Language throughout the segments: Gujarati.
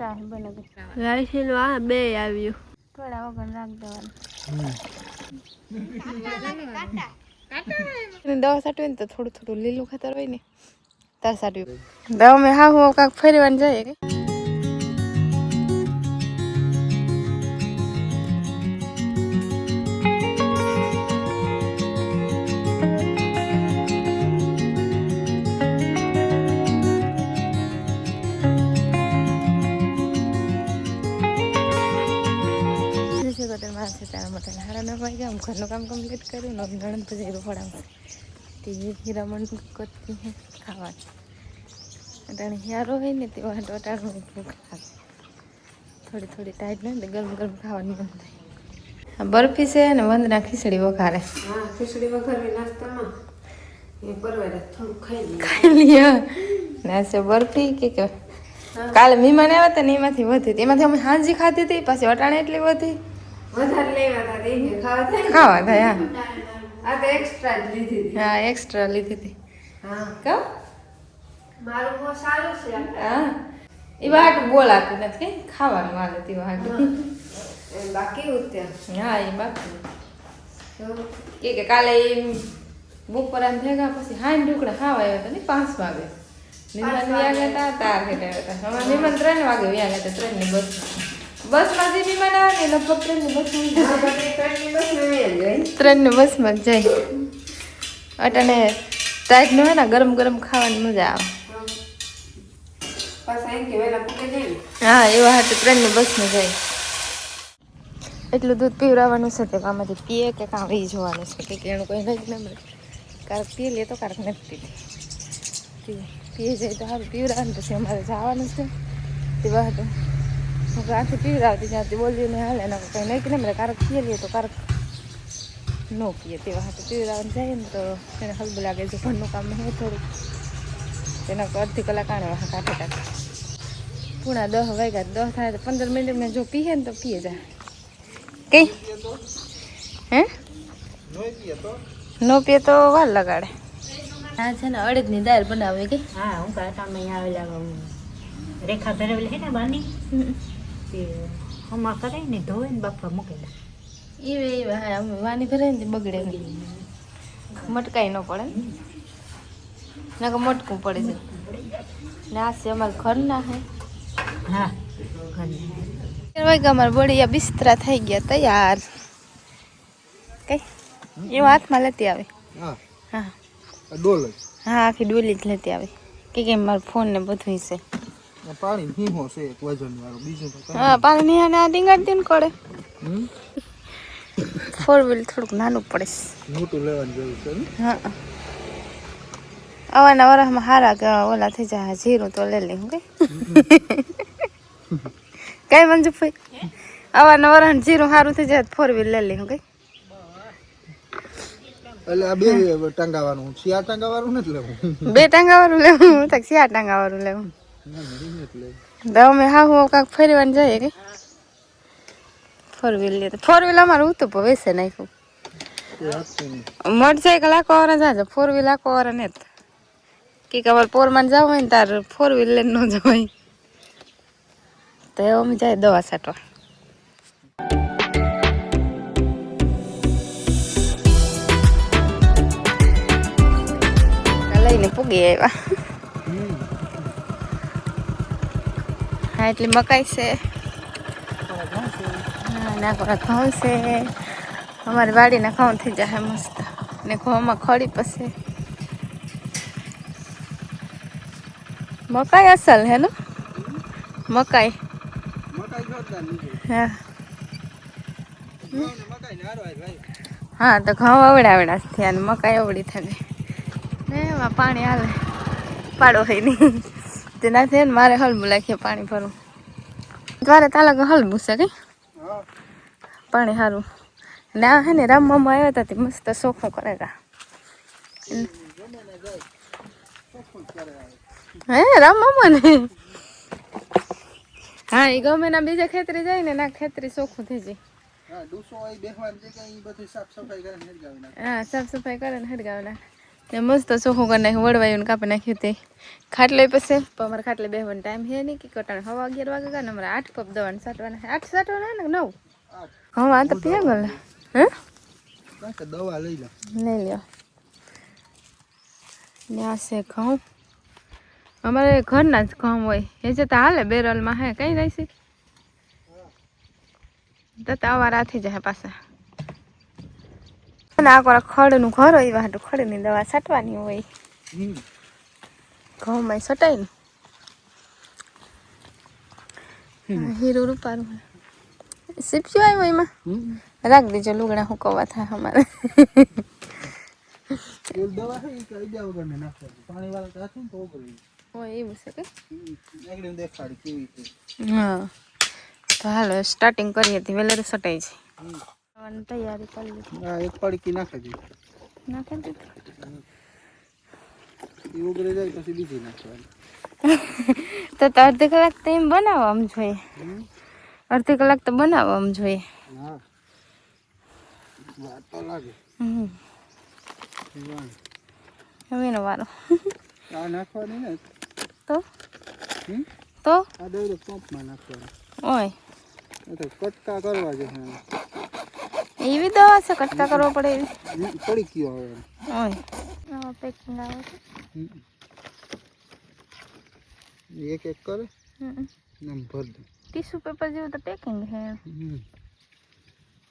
આ બે આવ્યું. થોડા વગર રાખ દેવાનું. દવા સાટવી ને તો થોડું થોડું લીલું ખાતર હોય ને તાર સાટવી દવા મેં હા હું કાંક ફેરવાની જાય કે? ઘરનું કામ કમ્પ્લીટ કર્યું ને નણંદ પછી રોફડામાં તે હીરામણ કરતી હે ખાવાનું અટાણે હિયારો હોય ને તે વાટ અટાણું ભૂખ લાગે. થોડી થોડી ટાઈટ ને તો ગરમ ગરમ ખાવાનું મન થાય. આ બરફી છે ને વંદના ખીચડી વઘારે. ખીચડી વઘારવી નાસ્તામાં. ખાઈ લઈએ. ખાઈ ને આ બરફી કે કે કાલે મહેમાન આવ્યા હતા ને એમાંથી વધી. હતી એમાંથી અમે હાંજી ખાધી હતી પછી અટાણે એટલી વધી. વધારે લેવા હતા તે ને ખાવા થાય ખાવા ખાવા હા. આ તો એક્સ્ટ્રા જ લીધી હતી. હા એક્સ્ટ્રા લીધી હતી. હા. કા? મારું બહુ સારું છે હા. એ વાટ બોલાતું નથી ખાવાનું હાલે તે વાટ. બાકી ઉત્યા હા એ બાકી. કે કે કાલે બુક પર આમ ભેગા પછી હાઈ ઢુકડા ખાવા આવ્યો હતો ને પાંચ વાગે. નિમંત્રણ વ્યા ગયા હતા તાર હેઠળ હતા. નિમંત્રણ ત્રણ વાગે વ્યા ગયા હતા ત્રણની બસ. બસમાં જે વિમાન આવે ને લગભગ ત્રણની બસ ત્રણની બસમાં જ જાય. અટાણે ટાઈટ હોય ને ગરમ ગરમ ખાવાની મજા આવે. હા એવા હાથે ત્રણની બસમાં જાય એટલું દૂધ પીવડાવવાનું છે તે આમાંથી પીએ કે કાં એ જોવાનું છે? કે એનું કોઈ નથી ન મળે કારક પીએ લે તો કારક નથી પીતી પીએ. જાય તો સારું પીવડાવવાનું પછી અમારે જવાનું છે. તે વાહ આથી પીવડાવતી ત્યાંથી બોલ્યું ને હાલે એના કંઈ નહીં કે નહીં મળે કારક પીએ લઈએ તો કારક ન પીએ તેવા હાથે પીવડાવવાનું જાય ને તો એને હલબું લાગે છે ઘરનું કામ હોય થોડુંક તેના અડધી કલાક આણે વાહ કાઢે કાઢે પૂણા દસ વાગ્યા દસ થાય તો પંદર મિનિટમાં જો પીએ ને તો પીએ જા કઈ હે? ન પીએ તો વાર લગાડે. આ છે ને અડદની દાળ બનાવે કે? હા હું કાટામાં આવેલા રેખા ધરેલી હે ને બાની? તે હમા કરે ને ધોવે ને બાફા મૂકેલા એવે એવે હા અમે વાની ભરે ને બગડે મટકાઈ ન પડે. ને નકર મટકું પડે છે. ને આ છે અમારા ઘરના હે. હા ઘરની. અમારા બળિયા બિસ્તરા થઈ ગયા તૈયાર. કઈ? એવું હાથમાં લેતી આવે. હા. હા. ડોલ જ હા આખી ડોલી જ લેતી આવે. કે કેમ મારો ફોન ને બધું છે. પાણી ભીમો છે એક વજન વાળો બીજું તો હા પાણી આને આ ડીંગાડી ને પડે ફોર વ્હીલ થોડુંક નાનું પડે. મોટું લેવાનું જરૂર છે હા. અવાના વરસમાં હારા ઓલા થઈ જાય જીરું તો લઈ લઈ હું કઈ કઈ મંજુભાઈ અવાના વરસ જીરું સારું થઈ જાય ફોર વ્હીલ લઈ લઈ હું કઈ એટલે આ બે ટાંગાવાનું શિયા ટાંગાવાનું નથી લેવું. બે ટાંગાવાળું લેવું હું તો ચાર ટાંગા લેવું. તો અમે હા હું કાંક ફરવાનું જઈએ કે? ફોર વ્હીલ લે ફોર વ્હીલ અમારે ઉતું પણ વેસે નાખ્યું. મોટરસાઇકલ આખો વાળા જાજો ફોર વ્હીલ આખો વાળા ને કે અમારે પોરમાં જવું હોય ને તાર ફોર વ્હીલ લઈને ન જવાય. તો એ અમે જાય દવા છાંટવા. લઈને પૂગી આવ્યા. હા, એટલી મકાઈ છે. નાકોરા ઘઉં છે. અમારી વાડીના ઘઉં થઈ જાય મસ્ત. ને ઘઉંમાં ખડી પછી. મકાઈ અસલ હે ને? મકાઈ. હા. હા, તો ઘઉં અવડા અવડા થયા ને મકાઈ અવડી થાય ને એમાં પાણી હાલે. પાડો હોય નહીં. તેનાથી ને મારે હલબું લાખીએ પાણી ભરવું તારે તાલા હલબું છે કઈ પાણી સારું ના હે ને રમવામાં આવ્યા હતા તે મસ્ત કરે કરેલા હે રમવામાં ને? હા એ ગમે ના બીજા ખેતરી જાય ને ના ખેતરી સોખું થઈ જાય. હા સાફ સફાઈ કરીને હરગાવી નાખે. હા સાફ સફાઈ કરે ને હેડગાવી નાખે. ને મસ્ત ચોખ્ખું કરી નાખ્યું વડવાયું ને કાપી નાખ્યું તે. ખાટલે પછી? અમારે ખાટલે બેહવાનો ટાઈમ છે નહીં કે કટાણ. હવા અગિયાર વાગે ગયા ને અમારે આઠ કપ દવાને સાટવાના આઠ સાટવાના ને નવ? હા આ તો પીએ ગયેલા હે? દવા લઈ લો. લઈ લ્યો. ને આ છે ઘઉં. અમારે ઘરના જ ઘઉં હોય. એ જે તો હાલે બેરલમાં હે. કઈ રહેશે તો અવાર આથી જાય પાછા. અને આ ખડનું ઘર હોય એવા હાટું ખડની દવા છાંટવાની હોય. ઘઉં ઘઉંમાં છટાય ને હીરો રૂપારું સીપ્યું આવ્યું એમાં? રાખ દેજો લુગડા હુકવવા થાય અમારે. હા. તો હાલો સ્ટાર્ટિંગ કરીએ વેલેર સટાઈ છે. ખાવાની તૈયારી કરી લીધી. હા એક પડકી નાખી દીધી નાખી દીધી? એ ઉગરી જાય પછી બીજી નાખવાની. તો તો અડધી કલાક તો એમ બનાવવામાં જોઈએ. હમ? અડધી કલાક તો બનાવવામાં જોઈએ. હા. વાર તો લાગે. હમ. હવે એનો વારો. આ નાખવાની ને? તો? તો? આ દઈ પંપમાં નાખવાની. ઓય. તો કટકા કરવા છે એવી દવા છે કટકા કરવો પડે એવી પડી ગયો હવે ઓય આમાં પેકિંગ આવે છે હમ. એક એક કરે હમ. ને આમ ભર દે ટીશ્યુ પેપર જેવું તો પેકિંગ છે હમ.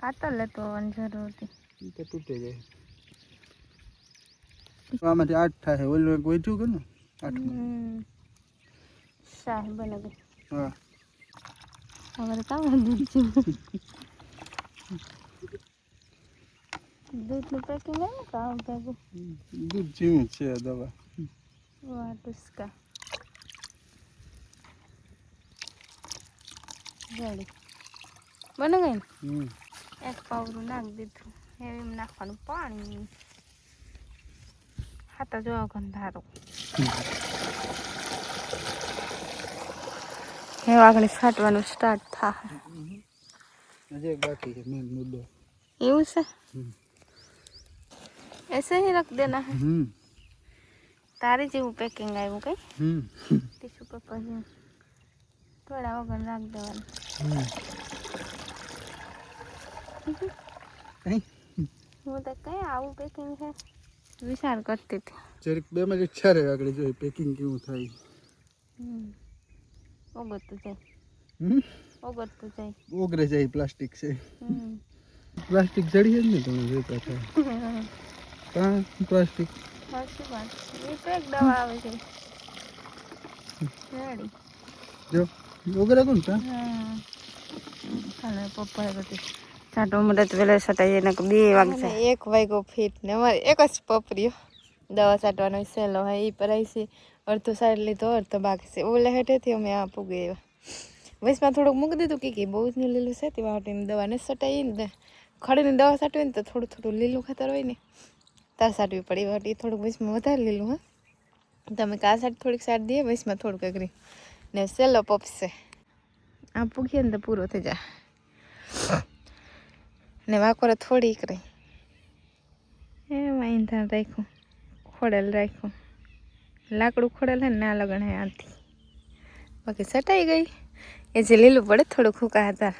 કાતર લેતો આવવાની જરૂર હતી ઈ તો તૂટે જાય આમાંથી આઠ થાય ઓલું એક વધ્યું કે ને આઠમાં હમ. શાહ બને ગઈ હા અમારે કામ દૂધ જેવું દૂધનું પેકિંગ આવે કામ ભેગું. દૂધ જેવું છે દવા. વાહ ટુસ્કા. રેડી. બને ગઈ એક પાવરું નાખી દીધું. એવી નાખવાનું પાણી. ખાતા જોવા ગંધારો. હવે આગળ છાંટવાનું સ્ટાર્ટ થાય હજી એક બાકી છે મેન મુદ્દો એવું છે હમ. ऐसे ही रख देना है હમ તારે જેવું પેકિંગ આવ્યું કઈ હમ ટીશ્યુ પેપર જેવું થોડા વગર રાખ દેવાનું હમ કઈ હું તો કઈ આવું પેકિંગ છે વિચાર કરતી હતી જરીક બે માં ઈચ્છા રહે આગળ જોઈએ પેકિંગ કેવું થાય હમ ઓગળતું જાય હમ ઓગળતું જાય. ઓગરે જાય પ્લાસ્ટિક છે. હમ. પ્લાસ્ટિક જડી જ ને તમે જોતા હતા કાં પ્લાસ્ટિક. સાચી વાત એ તો એક દવા આવે છે. રેડી. જો ઓગરે કોણ કાં હા ચાલો પપ્પાએ બધી ચાટો મુદત વેલા સટાઈ એને બે વાગે એક વાગ્યો ફીટ ને અમારે એક જ પપરીઓ દવા છાંટવાનો સહેલો હોય એ પર છે. અડધો સાઈડ લીધો અડધો બાકી છે. ઓલે હેઠેથી અમે આ પૂગી આવ્યા. વૈસમાં થોડુંક મૂકી દીધું કે કે બહુ જ લીલું છે, તે વાટીને દવાને સટાઈ ને ખડીને દવા સાટવી ને તો થોડું થોડું લીલું ખાતર હોય ને તાર સાટવી પડી. વાટી થોડુંક વૈસમાં વધારે લીલું, હા. તમે કા સાટ થોડીક સાટ દઈએ વૈસમાં થોડુંક અઘરી. ને સેલો પપશે આ પૂગીએ ને તો પૂરો થઈ જાય. ને વાકોરે થોડીક રહી એમાં ઈંધણ રાખ્યું. ખોડેલ રાખ્યું. લાકડું ખોડેલ હે ને ના લગણ હે આથી બાકી સટાઈ ગઈ. એ જે લીલું પડે થોડું ખૂકા હતા.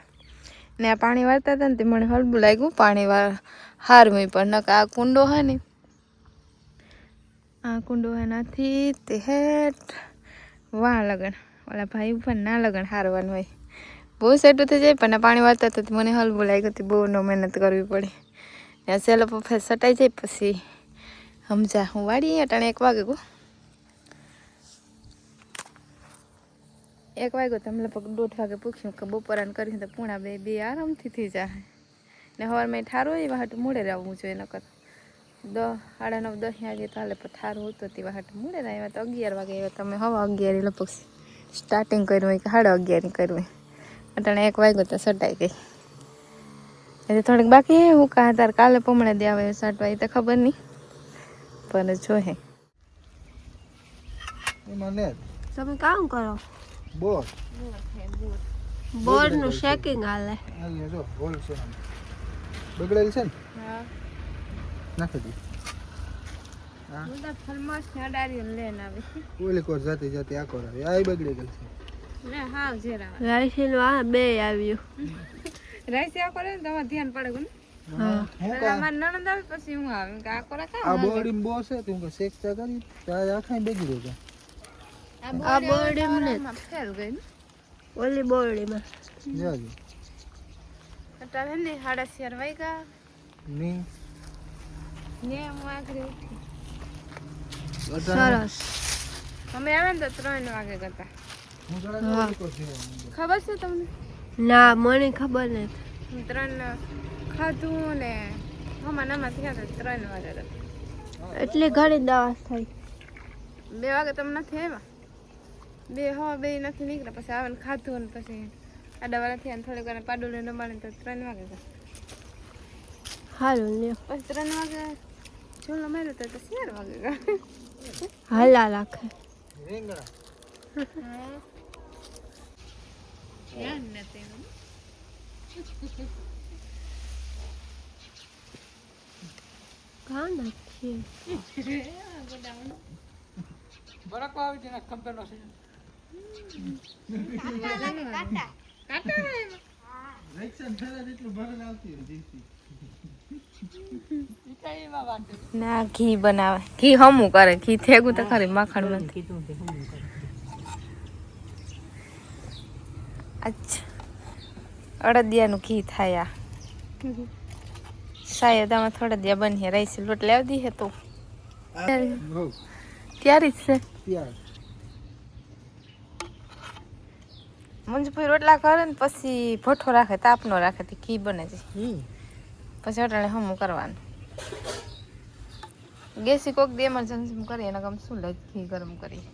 ને આ પાણી વાળતા હતા ને તે મને હલબું લાગ્યું પાણી વાર હારવું પણ. નક આ કુંડો હે ને. આ કુંડો હે નાથી તે હેઠ વાહ લગણ ઓલા ભાઈ ઉપર ના લગણ હારવાનું હોય. બહુ સેટું થઈ જાય પણ પાણી વાળતા તો મને હલવું લાગ્યું હતું બહુ નો મહેનત કરવી પડે. આ સેલો પફે સટાઈ જાય પછી સમજા હું વાળી અટાણે એક વાગે ગો. એક વાગ્યો તમે લગભગ દોઢ વાગે પૂછ્યું કે બપોરાને કરીશું તો પૂણા બે બે આરામથી થઈ જાય. ને હવારમાં ઠારો એ વાહટ મોડે રહેવું જોઈએ નકર દસ સાડા નવ દસ વાગે તો હાલે પણ ઠારું હતું વાહટ હાટું મોડે આવ્યા તો અગિયાર વાગે આવ્યા તમે હવા અગિયાર લગભગ સ્ટાર્ટિંગ કર્યું હોય કે સાડા અગિયાર કર્યું હોય. અટાણે એક વાગ્યો તો સટાઈ ગઈ. એટલે થોડીક બાકી હે હું કા તાર કાલે પમણે દે આવે સાટવા એ તો ખબર નહીં. પણ જો હે. તમે કામ કરો? બોર બોરનું શેકિંગ હાલે. અહીંયા જો હોલ છે બગડેલ છે ને? નાખી દે. હા. હું તો ફરમાશ અડારીઓ લઈને આવી ઓલી કોર જાતી જાતી આ કોર આવી આ બગડી ગઈ છે. ને હાવ જેરા આ બે આવ્યું. રાઈસ આ કરે ને તમારે ધ્યાન પડે કોને? હું. નણંદ આવે પછી હું આવે? કે આ કોરા આ કામ બોડી બો છે તું કે શેક ચા કરી? તો આ આખા આ બોડી ને ફેલ ગઈ ઓલી બોરડીમાં. જાજી અત્યારે ને હાડા શેર વાગ્યા. ની. ને હું ઉઠી. સરસ. અમે આવે ને તો ત્રણ વાગે કરતા. ખબર છે તમને? ના મને ખબર નથી. હું ત્રણ ખાધું ને હમણાં નામાં થયા તો ત્રણ વાગે કરતા. એટલી ઘણી દવા થઈ. બે વાગે તમને નથી આવ્યા? બે હવા બે નથી નીકળ્યા પછી આવે ને ખાધું ને પછી આડા વાળા થયા થોડીક વાર પાડું લઈને રમાડીને તો ત્રણ વાગે સારું લ્યો પછી ત્રણ વાગે ચૂલો માર્યો તો તો ચાર વાગે હાલા રાખે રીંગણા ધ્યાન નથી કાં નથી બરકો આવી છે ને કંપેનો છે ના ઘી બનાવે. ઘી હમું કરે. ઘી થેગું તો ખરી માખણ નથી. અચ્છા. અડદિયાનું ઘી થાય શાયદ આમાં થોડા દિયા બની રાઈસ લોટ લાવી દઈએ તો. ત્યારે જ છે. મુંજપુરી રોટલા કરે ને પછી ભઠ્ઠો રાખે તાપનો રાખે તે ઘી બને છે. પછી અટાણે હમું કરવાનું. ગેસી કોક દે એમરજન્સી કરીએ એના કામ શું લઈ ઘી ગરમ કરી